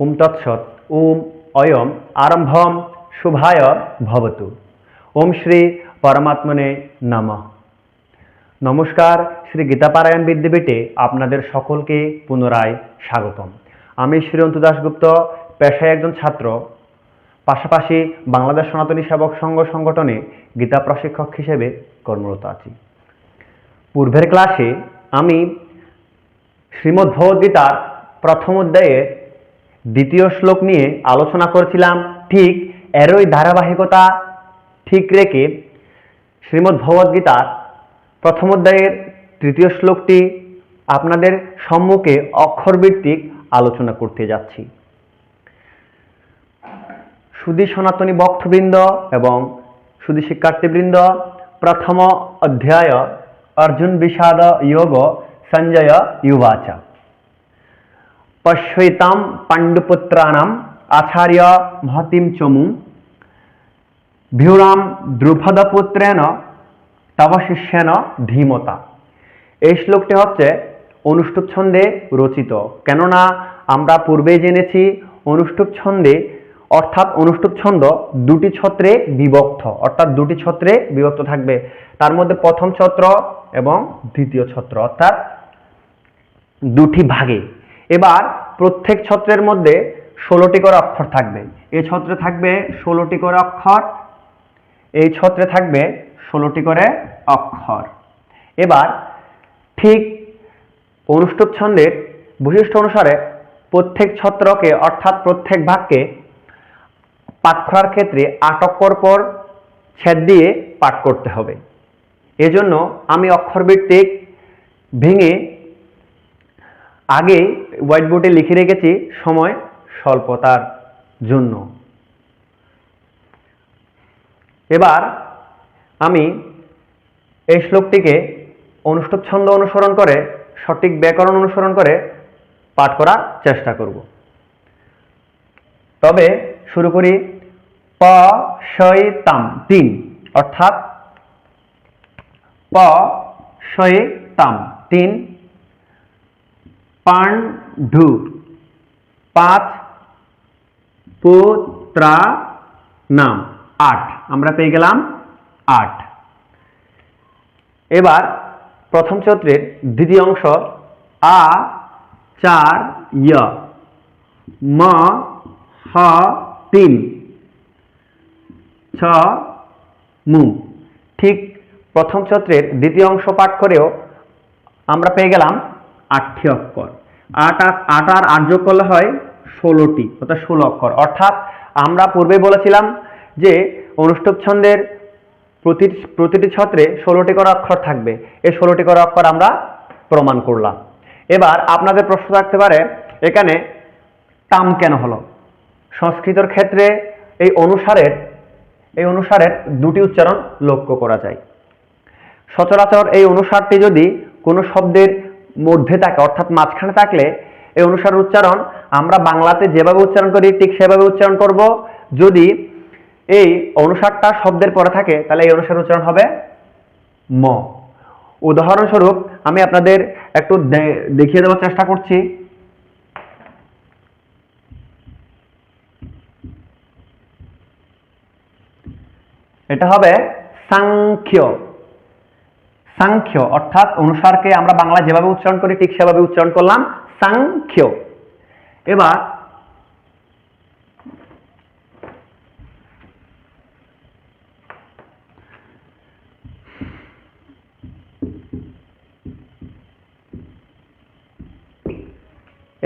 ওম তৎসৎ ওম অয়ম, আরম্ভম, শুভায় ভবতু। ওম শ্রী পরমাত্মনে নমঃ। নমস্কার, শ্রী গীতাপারায়ণ বিদ্যাপীঠে আপনাদের সকলকে পুনরায় স্বাগতম। আমি শ্রীরন্তু দাশগুপ্ত, পেশায় একজন ছাত্র। পাশাপাশি বাংলাদেশ সনাতনী সেবক সংঘ সংগঠনে গীতা প্রশিক্ষক হিসেবে কর্মরত আছি। পূর্বের ক্লাসে আমি শ্রীমদ্ ভগবদ্গীতার প্রথম অধ্যায়ের দ্বিতীয় শ্লোক নিয়ে আলোচনা করেছিলাম, ঠিক এরই ধারাবাহিকতা ঠিক রেখে শ্রীমদ্ ভগবদ্গীতার প্রথম অধ্যায়ের তৃতীয় শ্লোকটি আপনাদের সম্মুখে অক্ষরভিত্তিক আলোচনা করতে যাচ্ছি। সুদী সনাতনী ভক্তবৃন্দ এবং সুদী শিক্ষার্থীবৃন্দ, প্রথম অধ্যায় অর্জুন বিষাদ যোগ সঞ্জয় ইউবাচ। পশ্যৈতাম পাণ্ডুপুত্রাণাম আচার্য মহতিম চমু ভিউরাম দ্রুপদপুত্রেণ তব শিষ্যেন ধীমতা এই শ্লোকটি হচ্ছে অনুষ্টুপ ছন্দে রচিত। কেননা আমরা পূর্বেই জেনেছি অনুষ্টুপ ছন্দে, অর্থাৎ অনুষ্টুপ ছন্দ দুটি ছত্রে বিভক্ত, অর্থাৎ দুটি ছত্রে বিভক্ত থাকবে। তার মধ্যে প্রথম ছত্র এবং দ্বিতীয় ছত্র, অর্থাৎ দুটি ভাগে। এবার প্রত্যেক ছত্রের মধ্যে ষোলোটি করে অক্ষর থাকবে। এই ছত্রে থাকবে ষোলোটি করে অক্ষর, এই ছত্রে থাকবে ষোলোটি করে অক্ষর। এবার ঠিক অনুষ্টুপ ছন্দের বৈশিষ্ট্য অনুসারে প্রত্যেক ছত্রকে, অর্থাৎ প্রত্যেক ভাগকে পাঠ করার ক্ষেত্রে আট পর ছেদ দিয়ে পাঠ করতে হবে। এজন্য আমি অক্ষরভিত্তিক ভেঙে আগে হোয়াইট বোর্ডে লিখে রেখেছি সময় স্বল্পতার জন্য। এবার আমি এই শ্লোকটিকে অনুষ্ঠুপ ছন্দ অনুসরণ করে, সঠিক ব্যাকরণ অনুসরণ করে পাঠ করার চেষ্টা করব। তবে শুরু করি প শয় তাম, তিন, অর্থাৎ প শয় তাম, তিন পাণ্ডু। পাঁচ, পুত্রা, নাম, আট। আমরা পেয়ে গেলাম আট। এবার প্রথম চত্রের দ্বিতীয় অংশ, আ, চার ইয় ম, হ, তিন। ছ, মু। ঠিক প্রথম চত্রের দ্বিতীয় অংশ পাঠ করেও আমরা পেয়ে গেলাম আটটি অক্ষর। আট আর- আট আর আট যোগ করলে হয় ষোলোটি, অর্থাৎ ষোলো অক্ষর। অর্থাৎ আমরা পূর্বে বলেছিলাম যে অনুষ্ঠব ছন্দের প্রতি, প্রতিটি ছত্রে ষোলোটি করে অক্ষর থাকবে। এই ষোলোটি করে অক্ষর আমরা প্রমাণ করলাম। এবার আপনাদের প্রশ্ন থাকতে পারে, এখানে তাম কেন হলো? সংস্কৃতর ক্ষেত্রে এই অনুসারের এই অনুসারের দুটি উচ্চারণ লক্ষ্য করা যায়। সচরাচর এই অনুসারটি যদি কোনো শব্দের মধ্যে থাকে, অর্থাৎ মাঝখানে থাকলে এই অনুসার উচ্চারণ, আমরা বাংলাতে যেভাবে উচ্চারণ করি, ঠিক সেভাবে উচ্চারণ করব। যদি এই অনুসারটা শব্দের পরে থাকে, তাহলে এই অনুসার উচ্চারণ হবে ম। উদাহরণস্বরূপ, আমি আপনাদের একটু দেখিয়ে দেওয়ার চেষ্টা করছি। এটা হবে সাংখ্য। সাংখ্য, অর্থাৎ অনুসারকে আমরা বাংলা যেভাবে উচ্চারণ করি, ঠিক সেভাবে উচ্চারণ করলাম, সাংখ্য। এবার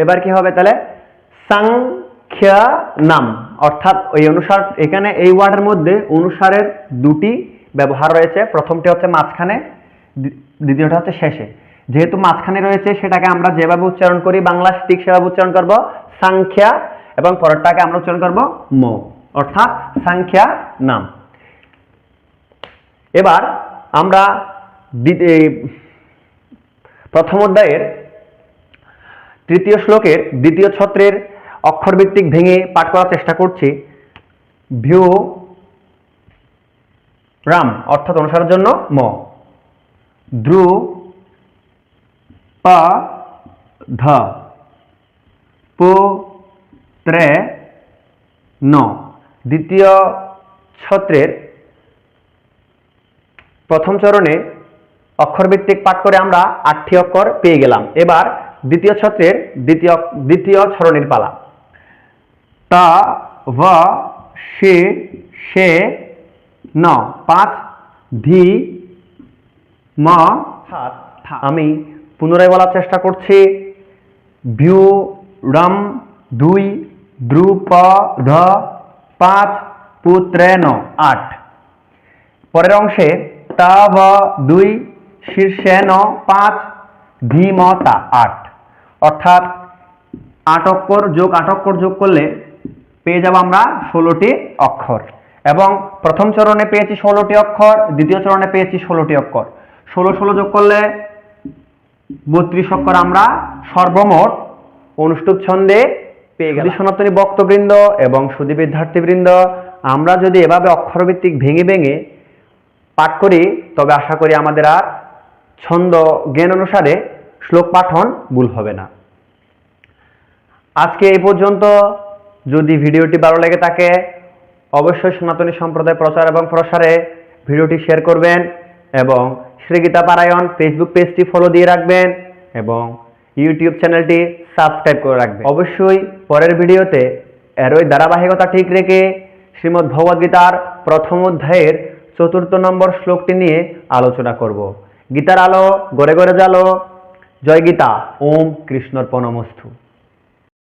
এবার কি হবে তাহলে? সাংখ্যা নাম অর্থাৎ ওই অনুসার, এখানে এই ওয়ার্ডের মধ্যে অনুসারের দুটি ব্যবহার রয়েছে। প্রথমটি হচ্ছে মাঝখানে দ্বিতীয়টা হচ্ছে শেষে। যেহেতু মাঝখানে রয়েছে, সেটাকে আমরা যেভাবে উচ্চারণ করি, বাংলা ঠিক সেভাবে উচ্চারণ করব, সাংখ্যা, এবং পরেরটাকে আমরা উচ্চারণ করব ম, অর্থাৎ সাংখ্যা নাম। এবার আমরা প্রথম অধ্যায়ের তৃতীয় শ্লোকের দ্বিতীয় ছত্রের অক্ষরভিত্তিক ভেঙে পাঠ করার চেষ্টা করছি। ভিউ রাম, অর্থাৎ অনুসারের জন্য ম। দ্রু প ধ পু ত্রে ন। দ্বিতীয় ছত্রের প্রথম চরণে অক্ষরভিত্তিক পাঠ করে আমরা আটটি অক্ষর পেয়ে গেলাম। এবার দ্বিতীয় ছত্রের দ্বিতীয় দ্বিতীয় ছরণের পালা। তা, ভ সে সে ন। পাঁচ, ধি ম আমি পুনরায় বলার চেষ্টা করছি। ভিউ রম দুই দ্রুপ ধ পাঁচ পুত্রেন আট। পরের অংশে তা ভ দুই শীর্ষে ন পাঁচ ধীমতা আট। অর্থাৎ আট অক্ষর যোগ আট অক্ষর যোগ করলে পেয়ে যাব আমরা ষোলোটি অক্ষর। এবং প্রথম চরণে পেয়েছি ষোলোটি অক্ষর দ্বিতীয় চরণে পেয়েছি ষোলোটি অক্ষর। ষোলো ষোলো যোগ করলে বত্রিশ অক্ষর আমরা সর্বমোট অনুষ্ঠুপ ছন্দে পেয়ে গেলাম। সনাতনী বক্তবৃন্দ এবং সুদী বিদ্যার্থীবৃন্দ আমরা যদি এভাবে অক্ষরভিত্তিক ভেঙে ভেঙে পাঠ করি তবে আশা করি আমাদের আর ছন্দ জ্ঞান অনুসারে শ্লোক পাঠন ভুল হবে না। আজকে এই পর্যন্ত। যদি ভিডিওটি ভালো লেগে থাকে অবশ্যই সনাতনী সম্প্রদায় প্রচার এবং প্রসারে ভিডিওটি শেয়ার করবেন এবং শ্রীগীতা পারায়ণ ফেসবুক পেজটি ফলো দিয়ে রাখবেন এবং ইউটিউব চ্যানেলটি সাবস্ক্রাইব করে রাখবেন। অবশ্যই পরের ভিডিওতে এরই ধারাবাহিকতা ঠিক রেখে শ্রীমদ্ ভগবদ্গীতার প্রথম অধ্যায়ের চতুর্থ নম্বর শ্লোকটি নিয়ে আলোচনা করব। গীতার আলো, গড়ে গড়ে জালো জয় গীতা, ওম কৃষ্ণর পনমস্তু